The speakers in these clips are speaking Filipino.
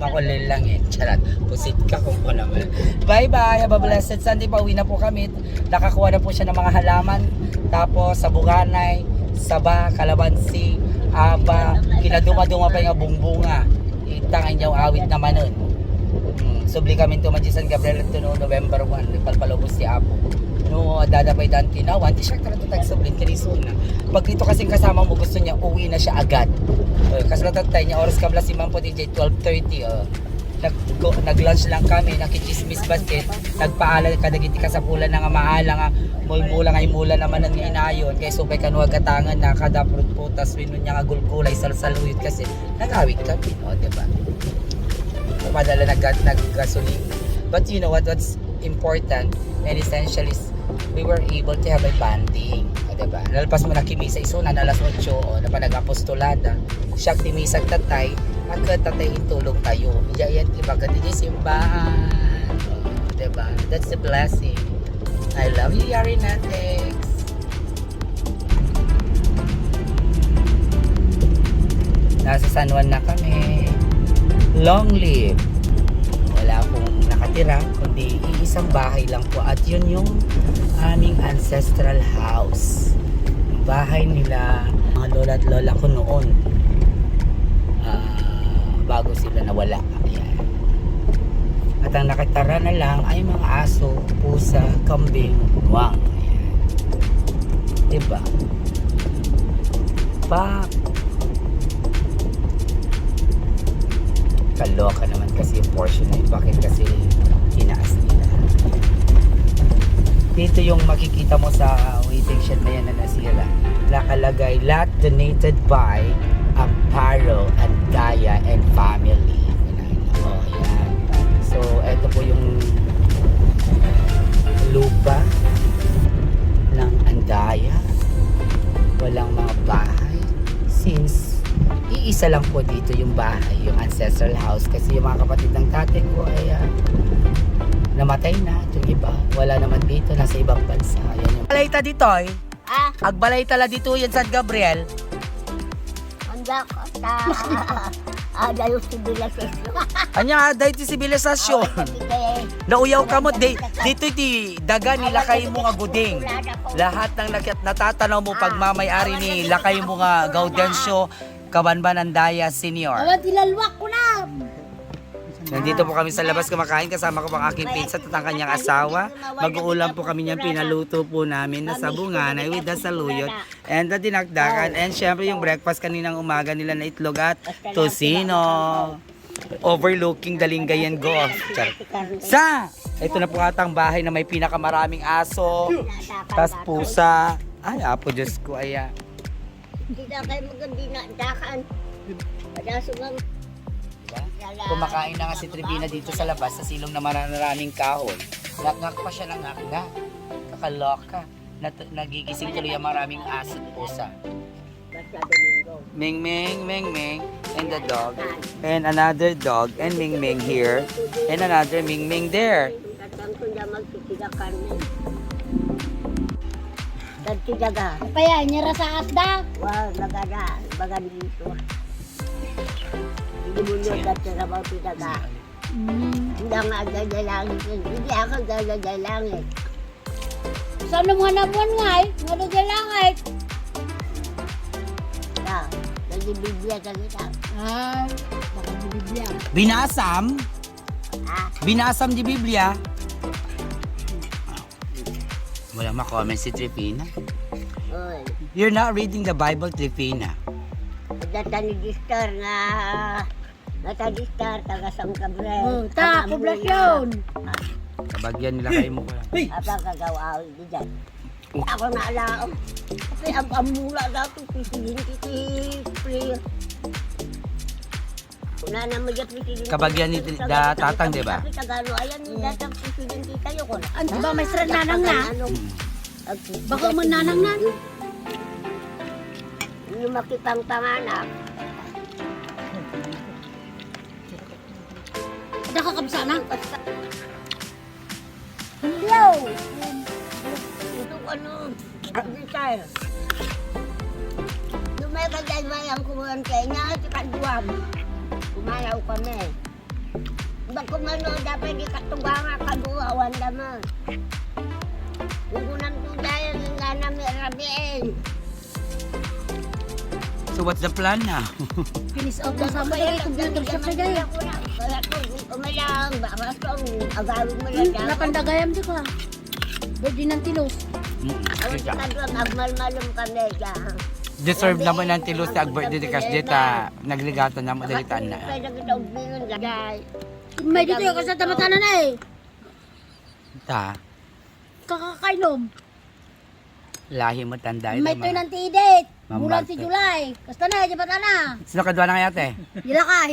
makulil lang eh. Charot. Pusit ka kung ko naman. Bye-bye. Have a blessed Sunday. Pauwi na po kami. Nakakuha na po siya ng mga halaman. Tapos sa Buganay, Saba, Kalabansi, Aba, kinaduma-duma pa yung bungbunga. Itang inyaw awit naman nun. Hmm, subli kami tumadji San Gabriel to no November 1. Nagpalpalubos si Apo. No, dadapay dan tinawan. Di siya karatutag subli kinisuna. Pag dito kasing kasama mo gusto niya, uwi na siya agad. Uh, kasi natatay niya, oras kabla si Mampo DJ, 12.30. Uh, nag, nag-lunch lang kami, nakichismis basket, nagpaalam kadagiti ka sa pula nga maala nga, moy mula nga mula naman ang inayon, kay subay kanuwag katangan na kada prut putas, winon niya nga gulgulay, salsaluyot kasi, nagawit kami, o, di ba? Padala nag, nag-gasoline. But you know what, what's important and essential is we were able to have a banding. O, diba? Nalpas mo na kimisa iso na alas 8 o na pa nag-apostolada. Siya timisag tatay, at tatay tayo. Iya yan ibaga di simbahan. O, diba? That's the blessing. I love you, Yari Natex. Nasa San Juan na kami. Long live nakatira kundi iisang bahay lang po. At yun yung aming ancestral house. Yung bahay nila mga lola at lola ko noon. Ah, bago sila nawala. Ayan. at ang nakatara na lang ay mga aso, pusa, kambing, wang Ayan. diba? Pak kaloka naman kasi yung portion na yun. Bakit kasi tinaas nila. Dito yung makikita mo sa waiting shed na yan na nasira. Nakalagay, lot donated by Amparo and Gaia and family. Oh, yan. So, eto po yung lupa ng Andaya. Walang mga bahay. Since iisa lang po dito yung bahay, yung ancestral house kasi yung mga kapatid ng tatay ko ay ah, namatay na yung iba. Wala naman dito, nasa ibang bansa. Yan yung... Balayta dito eh. Ah, Agbalay tala dito yan San Gabriel. handa ko sa... Ah, dayo si Bilasesyo. Anya, dahil ti sibilisasyon. Nauyaw ka mo, di, dito ti daga ni lakay mo nga guding. Lahat ng nakit natatanaw mo pag mamayari ni lakay mo nga Gaudencio Kabanban Andaya Senior. Awan, tilalwak ko na. Nandito po kami sa labas kumakain kasama ko pang aking pinsa at ang kanyang asawa. Mag-uulam po kami niyan, pinaluto po namin na sabunganay with the saluyot and the dinakdakan and syempre yung breakfast kaninang umaga nila na itlog at tosino. Overlooking Dalingayan. Char. Sa! Ito na po ata ang bahay na may pinakamaraming aso, tas pusa. Ay, apo Diyos ko, aya. Hindi na kayo magandi na dakan. Padaso lang. Kumakain na nga si Tribina dito sa labas sa silong na maraming kahoy. Nakngak pa siya ng ngakna. Kakaloka. Nat nagigising tuloy ang maraming aso at pusa. Ming Ming, Ming Ming, and the dog. And another dog, and Ming Ming here. And another Ming Ming there. Tagtigaga. Kaya, nyara sa asda. Wow, lagada. Baga dito. Nyo dati na mga tigaga. Hindi nga agdadalangit. Hindi ako agdadalangit. Saan mo nga naman nga eh? Nga na langit. Na, nagbibigya ka kita. Ah, bibigyan. Binasam? Ah, Binasam di Biblia? Wala ma-comment si Trifina. oy. You're not reading the Bible, Trifina. Nagtatanigistar nga Natagistar, taga San Gabriel. Oh, ta, poblasyon. Kabagyan nila kayo mo lang. Apa kagawa di dyan. Ako na alaom. Kasi ang amula dato, pisilin kiti spray. Una na mo dyan pisilin. Kabagyan ni da tatang, di ba? Kasi tagalo, ayan, datang pisilin kita yun ko. Ano ba, may sran nanang na? Baka man nanang na. Yung makipang panganak. Nakakabsa na. Hello! Ito ano, desire. Nung may kagaywayan ko ang Kenya, at kaduwam. Kumayaw kami. Bagkumano, dapat di katuga nga kaduha, wanda mo. Ugunan ko dahil nga namin rabiin. So what's the plan now? Finish out na sa mga computer shop na dyan. Kaya kung umalang, baka kung agawin mo Hmm, dapat. Napandagayam di ka. Pwede ng tilos. Ang sikadwa, magmalmalong kami dyan. Deserve naman ng tilos sa birthday kasi dita nagligatan na mo dalitan na. Kaya kita ubingan dyan. May dito yung kasata matana na eh. Ta, Kakakainom. lahi mo tanda May ito mga. ng ti-date. Ma'am Bulan si. July. Kasta na, di ba na? Sino kadwa na kaya te? Ilakay.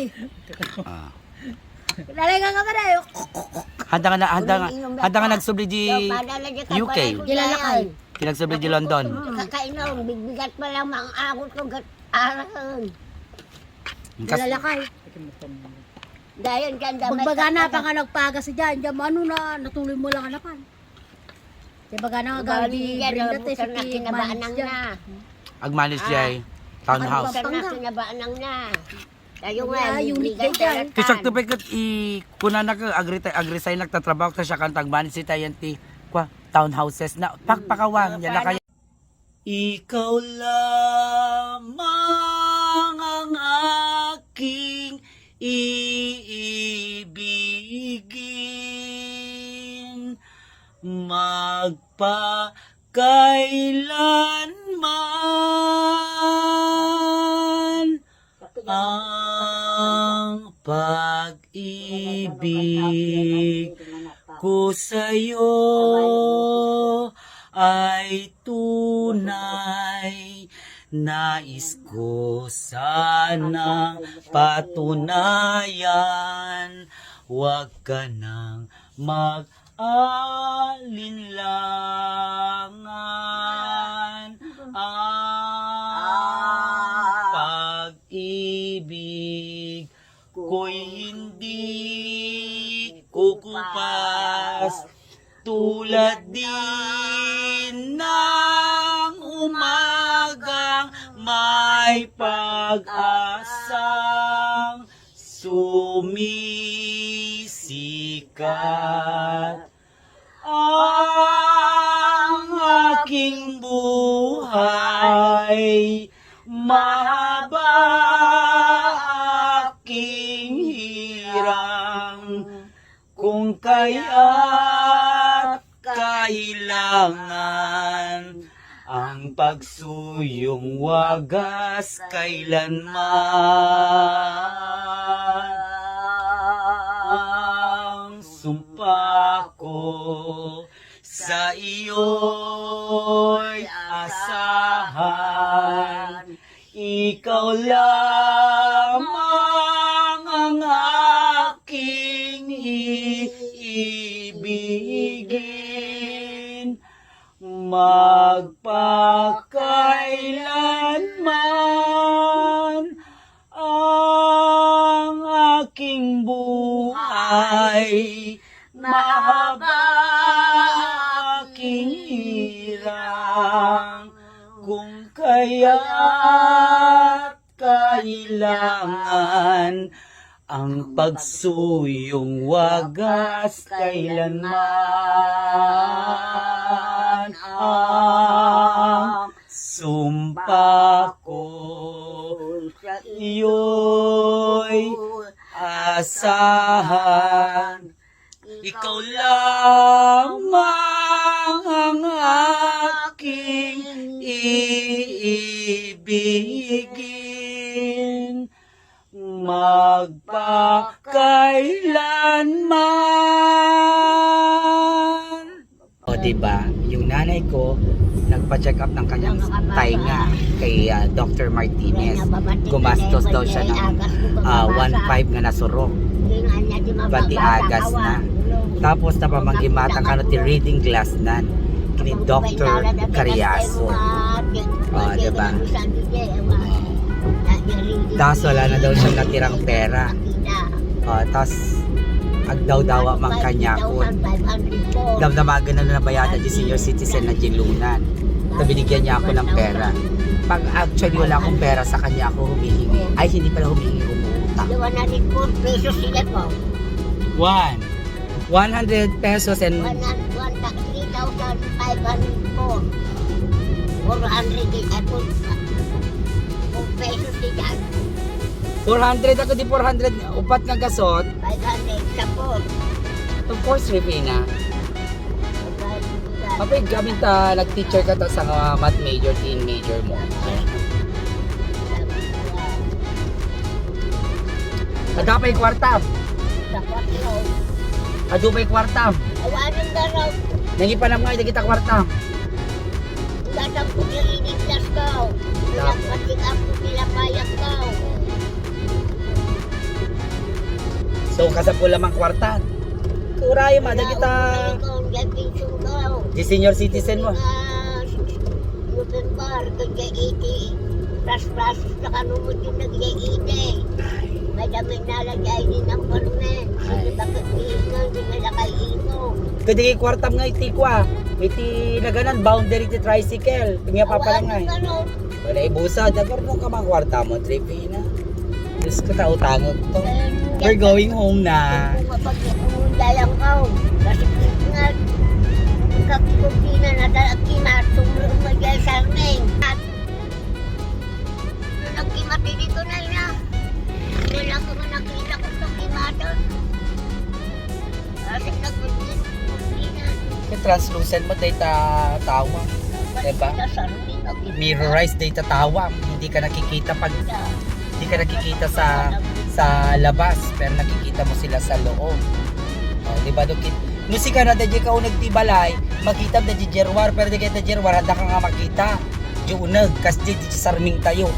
Ah. Lalay ka ka ba na. Handa nga na, handa nga, handa nga nagsubli di UK. Ilalakay. Kinagsubli di London. Kakainom, bigbigat pa lang ang akot ko gat arahan. Kas, Ilalakay. Dahil dyan damay Magbaga pa nga nagpaga si. Dyan mo ano na, natuloy mo lang hanapan. Di ba nga nga gabi, Brenda te, si na kinabaan na. agmanis jay, townhouse. Bukan na kinabaan na. Tayo nga, Yeah, unit bigbigat day dyan. jalatan. Kisak to kat i kuna na ka agri agri say nagtatrabaho ta siya kantang manis si tayanti kwa townhouses na pakpakawan yan na kaya. Ikaw lamang ang aking iibigin magpakailanman ang pag-ibig ko sa'yo ay tunay. Nais ko sanang patunayan, huwag ka nang mag-alinlangan. Tulad din ng umagang may pag-asang sumisikat kailangan ang pagsuyong wagas kailanman. Ang sumpa ko sa iyo'y asahan. Ikaw lamang hirang kung kaya't kailangan ang pagsuyong wagas kailanman ang sumpa ko iyo'y asahan. Ikaw lamang iibigin magpakailanman. O diba, yung nanay ko nagpa-check up ng kanyang tainga kay ah, Dr. Martinez. Gumastos daw siya ng ah, 1.5 nga nasurok. Pati agas na. Tapos napamanggimatang ano ti reading glass nan kini Dr. Cariaso. Oh, diba? Tapos wala na daw siyang natirang pera. Uh, tapos agdaw-dawa mang kanyakon. Damdamagan na nabayada di senior citizen na gilunan. Na binigyan niya ako ng pera. Pag actually wala akong pera sa kanya ako humihingi. Ay, hindi pala humihingi, umuutang. Iwan na rin po, pesos sila po. One. 100 pesos and 3,504. 400 din. Kung kung pesos din yan. 400 ako di 400 upat nga gasot. 500 sa po. Of course, Rivina. Kapag gabi ta nag-teacher ka ta sa uh, math major, teen major mo. Adapay kwarta. Adupay kwarta. Awanin na raw. Nangi pa na mga kita kwarta. Datang ko nilinig nas ko. Ilang pating ako nila payak ko. So kasapula mang kwarta. Kurayo ma kita di senior citizen mo. Bar, kaya 80. Pras-pras na kanumod yung nag-iite. May damit na lagay din ng permen. Hindi bakit iingon, hindi nila kay ino. Kadi kay kwarta nga iti kwa. Iti naganan boundary ti tricycle. Nga papalangay. Ano, Wala ibusa, dagar nung ka mga kwarta mo, Tripina. Diyos ko tao tangot to. We're going home na. Mapag-iundayan ko, kasi nga, kakikutina na dalakima, tumulong mo dyan sa amin. At, nung nagkimati dito na ina, wala ko nga nakita ko sa kimata. Kasi nagkutina. Yung translucent mo, data tawa. Diba? Mirrorized data tawa. Hindi ka nakikita pag hindi ka nakikita sa sa labas pero nakikita mo sila sa loob. Oh, di ba dukit? Musika na dadya ka unag tibalay, makita na di jerwar pero di kita jerwar handa ka nga makita. Di unag kas di di sarming tayo.